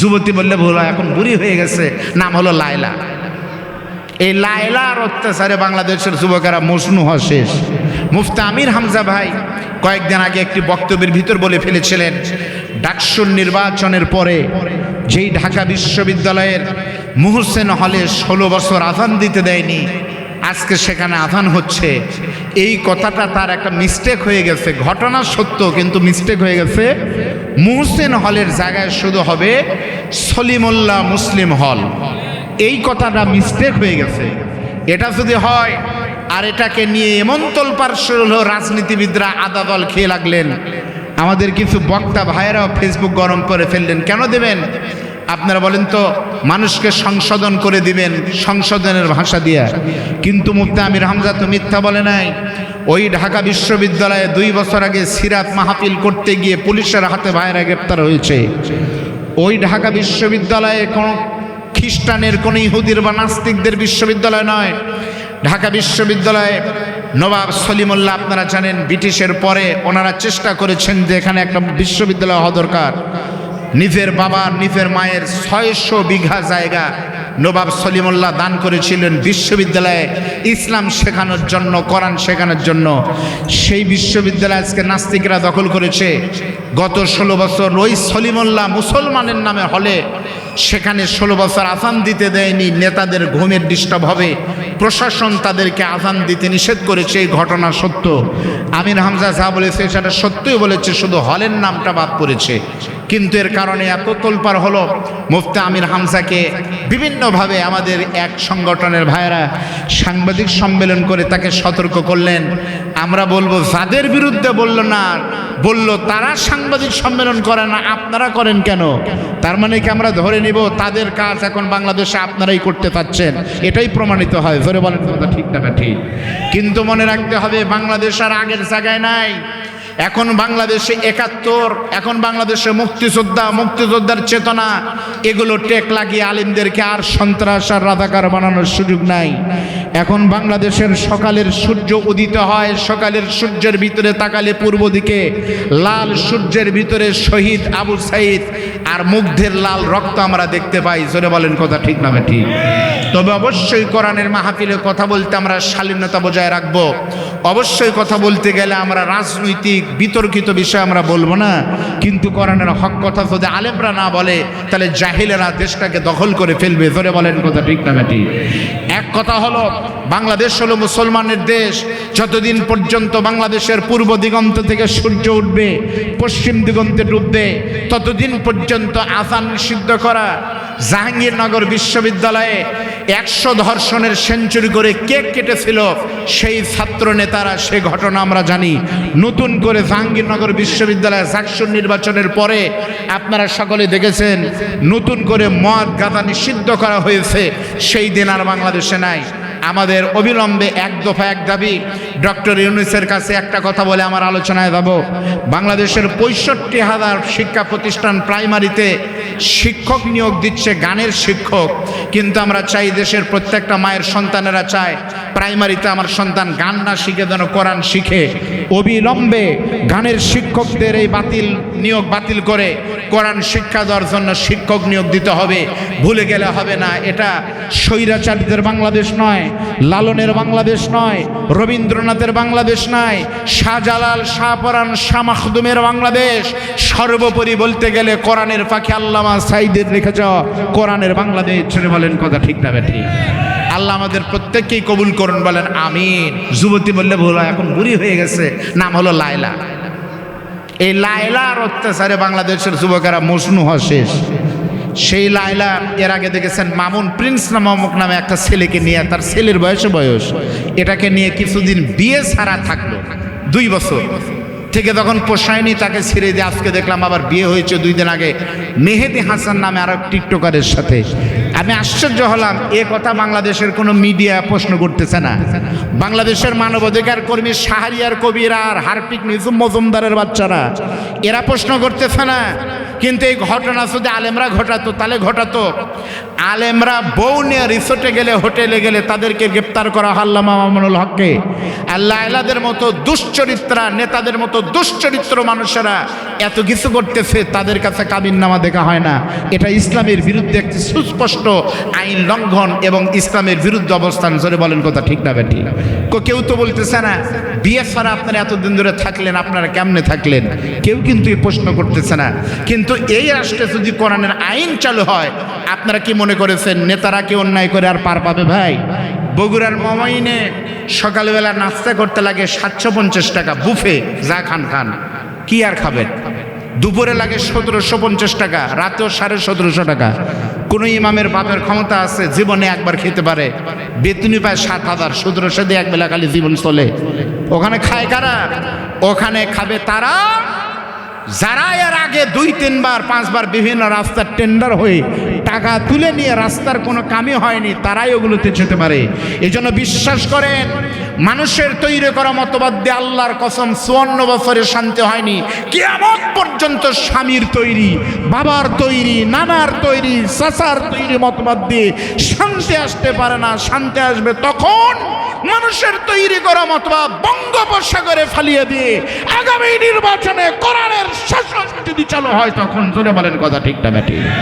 যুবতী বললে, ভুল হয় এখন বুড়ি হয়ে গেছে। নাম হলো লায়লা। এই লায়লার অত্যাচারে বাংলাদেশের যুবকেরা মজনু হওয়া শেষ। মুফতি আমির হামজা ভাই কয়েকদিন আগে একটি বক্তব্যের ভিতর বলে ফেলেছিলেন, ডাকসুর নির্বাচনের পরে যেই ঢাকা বিশ্ববিদ্যালয়ের মুহসেন হলে ষোলো বছর আধান দিতে দেয়নি, আজকে সেখানে আধান হচ্ছে। এই কথাটা তার একটা মিস্টেক হয়ে গেছে। ঘটনা সত্য, কিন্তু মিস্টেক হয়ে গেছে। মুহসেন হলের জায়গায় শুধু হবে সলিমুল্লাহ মুসলিম হল। এই কথাটা মিস্টেক হয়ে গেছে। এটা যদি হয়, আর এটাকে নিয়ে এমন তোলপার হলো, রাজনীতিবিদরা আদা দল খেয়ে লাগলেন। আমাদের কিছু বক্তা ভাইয়েরাও ফেসবুক গরম করে ফেললেন। কেন দেবেন? আপনারা বলেন তো, মানুষকে সংশোধন করে দিবেন সংশোধনের ভাষা দিয়া। কিন্তু মুফতি আমির হামজা তো মিথ্যা বলে নাই। ওই ঢাকা বিশ্ববিদ্যালয়ে দুই বছর আগে সিরাত মাহফিল করতে গিয়ে পুলিশের হাতে ভাইয়েরা গ্রেপ্তার হয়েছে। ওই ঢাকা বিশ্ববিদ্যালয়ে কোনো খ্রিস্টানের, কোনো ইহুদির বা নাস্তিকদের বিশ্ববিদ্যালয় নয়। ঢাকা বিশ্ববিদ্যালয়ে নবাব সলিমুল্লাহ, আপনারা জানেন, ব্রিটিশের পরে ওনারা চেষ্টা করেছেন যে এখানে একটা বিশ্ববিদ্যালয় হওয়া দরকার। নিজের বাবার, নিজের মায়ের ছয়শো বিঘা জায়গা নবাব সলিমুল্লাহ দান করেছিলেন বিশ্ববিদ্যালয়ে। ইসলাম শেখানোর জন্য, কোরআন শেখানোর জন্য। সেই বিশ্ববিদ্যালয় আজকে নাস্তিকরা দখল করেছে। গত ষোলো বছর ওই সলিমুল্লাহ মুসলমানের নামে হলে সেখানে ষোলো বছর আসান দিতে দেয়নি, নেতাদের ঘুমের ডিস্টার্ব হবে। প্রশাসন তাদেরকে আসান দিতে নিষেধ করেছে, এই ঘটনা সত্য। আমির হামজা যা বলেছে সেটা সত্যই বলেছে, শুধু হলের নামটা বাদ পড়েছে। কিন্তু এর কারণে এত তোলপার হলো। মুফতি আমির হামজাকে বিভিন্নভাবে আমাদের এক সংগঠনের ভাইয়েরা সাংবাদিক সম্মেলন করে তাকে সতর্ক করলেন। আমরা বলব, যাদের বিরুদ্ধে বলল না, বলল, তারা সাংবাদিক সম্মেলন করে না, আপনারা করেন কেন? তার মানে কি আমরা ধরে নিব, তাদের কাজ এখন বাংলাদেশে আপনারাই করতে পারছেন এটাই প্রমাণিত হয়। ধরে বলেন কথা ঠিক না, ঠিক? কিন্তু মনে রাখতে হবে, বাংলাদেশ আর আগের জায়গায় নাই। এখন বাংলাদেশে একাত্তর, এখন বাংলাদেশে মুক্তিযোদ্ধা, মুক্তিযোদ্ধার চেতনা, এগুলো টেক লাগিয়ে আলিমদেরকে আর সন্ত্রাস আর রাধাকার বানানোর সুযোগ নাই। এখন বাংলাদেশের সকালের সূর্য উদিত হয়, সকালের সূর্যের ভিতরে তাকালে পূর্ব দিকে লাল সূর্যের ভিতরে শহীদ আবু সাইদ আর মুগ্ধের লাল রক্ত আমরা দেখতে পাই। জোরে বলেন কথা ঠিক না ঠিক তবে অবশ্যই কোরআনের মাহফিলে কথা বলতে আমরা শালীনতা বজায় রাখব। অবশ্যই কথা বলতে গেলে আমরা রাজনৈতিক বিতর্কিত বিষয় আমরা বলব না, কিন্তু কোরআনের হক কথা যদি আলেমরা না বলে, তাহলে জাহিলেরা দেশটাকে দখল করে ফেলবে। ধরে বলেন কথা ঠিক না ঠিক এক কথা হলো, বাংলাদেশ হলো মুসলমানের দেশ। যতদিন পর্যন্ত বাংলাদেশের পূর্ব দিগন্ত থেকে সূর্য উঠবে, পশ্চিম দিগন্তে ডুববে, ততদিন পর্যন্ত আসান নিষিদ্ধ করা জাহাঙ্গীরনগর বিশ্ববিদ্যালয়ে একশো ধর্ষণের সেঞ্চুরি করে কেক কেটেছিল? সেই ছাত্র নেতারা, সে ঘটনা আমরা জানি। নতুন করে জাহাঙ্গীরনগর বিশ্ববিদ্যালয়ে জাকসুর নির্বাচনের পরে আপনারা সকলে দেখেছেন, নতুন করে মদ গাঁদা নিষিদ্ধ করা হয়েছে। সেই দিন আর বাংলাদেশে নাই। আমাদের অবিলম্বে এক দফা এক দাবি ডক্টর ইউনুসের কাছে একটা কথা বলে আমার আলোচনায় যাব। বাংলাদেশের পঁয়ষট্টি হাজার শিক্ষা প্রতিষ্ঠান প্রাইমারিতে শিক্ষক নিয়োগ দিচ্ছে গানের শিক্ষক। কিন্তু আমরা চাই দেশের প্রত্যেকটা মায়ের সন্তানেরা চায় প্রাইমারিতে আমার সন্তান গান না শিখে যেন কোরআন শিখে। অবিলম্বে গানের শিক্ষকদের এই বাতিল নিয়োগ বাতিল করে কোরআন শিক্ষা দেওয়ার জন্য শিক্ষক নিয়োগ দিতে হবে। ভুলে গেলে হবে না, এটা স্বৈরাচারীদের বাংলাদেশ নয়, লালনের বাংলাদেশ নয় রবীন্দ্রনাথের বাংলাদেশ নাই। শাহজালাল শাহপরান শাহ মাখদুমের বাংলাদেশ। সর্বোপরি বলতে গেলে কোরআনের পাখি আল্লামা সাইদের যাওয়া কোরআনের বাংলাদেশ ছেড়ে বলেন কথা ঠিক না বেঠি আল্লাহ আমাদের প্রত্যেককেই কবুল করুন, বলেন আমিন। যুবতী বললে ভুল এখন বুড়ি হয়ে গেছে। নাম হলো লায়লা। এই লায়লার অত্যাচারে বাংলাদেশের যুবকেরা মজনু হওয়া শেষ। সেই লায়লা এর আগে দেখেছেন মামুন প্রিন্স নামক নামে একটা ছেলেকে নিয়ে, তার ছেলের বয়সে বয়স। এটাকে নিয়ে কিছুদিন বিয়ে ছাড়া থাকল, দুই বছর। থেকে তখন পোষায়নি, তাকে ছেড়ে দিয়ে আজকে দেখলাম আবার বিয়ে হয়েছে দুই দিন আগে। মেহেদি হাসান নামে আরও টিকটকারের সাথে। আমি আশ্চর্য হলাম, এ কথা বাংলাদেশের কোনো মিডিয়া প্রশ্ন করতেছে না। বাংলাদেশের মানবাধিকার কর্মী শাহরিয়ার কবির আর হারপিক নিজুম মজুমদারের বাচ্চারা, এরা প্রশ্ন করতেছে না কিন্তু এই ঘটনা শুধু আলেমরা ঘটাতো, তাহলে ঘটাতো। আলেমরা বউ নিয়ে রিসোর্টে গেলে হোটেলে গেলে তাদেরকে গ্রেপ্তার করা হাল্লামা মামুনুল হককে। আল্লাহ আল্লাদের মতো দুশ্চরিত্রা, নেতাদের মতো দুশ্চরিত্র মানুষেরা এত কিছু করতেছে, তাদের কাছে কাবিন নামা দেখা হয় না। এটা ইসলামের বিরুদ্ধে একটি সুস্পষ্ট আইন লঙ্ঘন এবং ইসলামের বিরুদ্ধে অবস্থান, জোরে বলেন কথা ঠিক না বেটি কেউ তো বলতেছে না, বিয়ে ছাড়া আপনারা এতদিন ধরে থাকলেন, আপনারা কেমনে থাকলেন? কেউ কিন্তু এই প্রশ্ন করতেছে না। কিন্তু এই রাষ্ট্রে যদি কোরআনের আইন চালু হয়, আপনারা কি মনে করেছেন, নেতারা কি অন্যায় করে আর পার পাবে ভাই? বগুড়ার মমাইনে সকালবেলা নাস্তা করতে লাগে সাতশো পঞ্চাশ টাকা, বুফে, যা খান খান। কি আর খাবেন? দুপুরে লাগে সতেরোশো পঞ্চাশ টাকা, রাতেও সাড়ে সতেরোশো টাকা। কোনো ইমামের বাপের ক্ষমতা আছে, জীবনে একবার খেতে পারে। বেতনি পায় সাত হাজার, সতেরোশো দিয়ে এক বেলা খালি জীবন চলে। ওখানে খায় কারা? ওখানে খাবে তারা যারা এর আগে দুই, তিনবার, পাঁচবার বিভিন্ন রাস্তার টেন্ডার হয়ে টাকা তুলে নিয়ে রাস্তার কোনো কামই হয়নি, তারাই ওগুলোতে যেতে পারে। এই বিশ্বাস করেন মানুষের তৈরি করা মতবাদ দিয়ে আল্লাহর কসম চুয়ান্ন বছরে শান্তি হয়নি। কেমন পর্যন্ত স্বামীর তৈরি, বাবার তৈরি, নানার তৈরি, চাচার তৈরি মতবাদ দিয়ে শান্তি আসতে পারে না, শান্তি আসবে তখন মানুষের তৈরি করা মতবাদ বঙ্গোপসাগরে ফালিয়ে দিয়ে আগামী নির্বাচনে কোরআনের শাসন যদি চালু হয় তখন জোরে বলেন কথা ঠিক না ব্যাটি।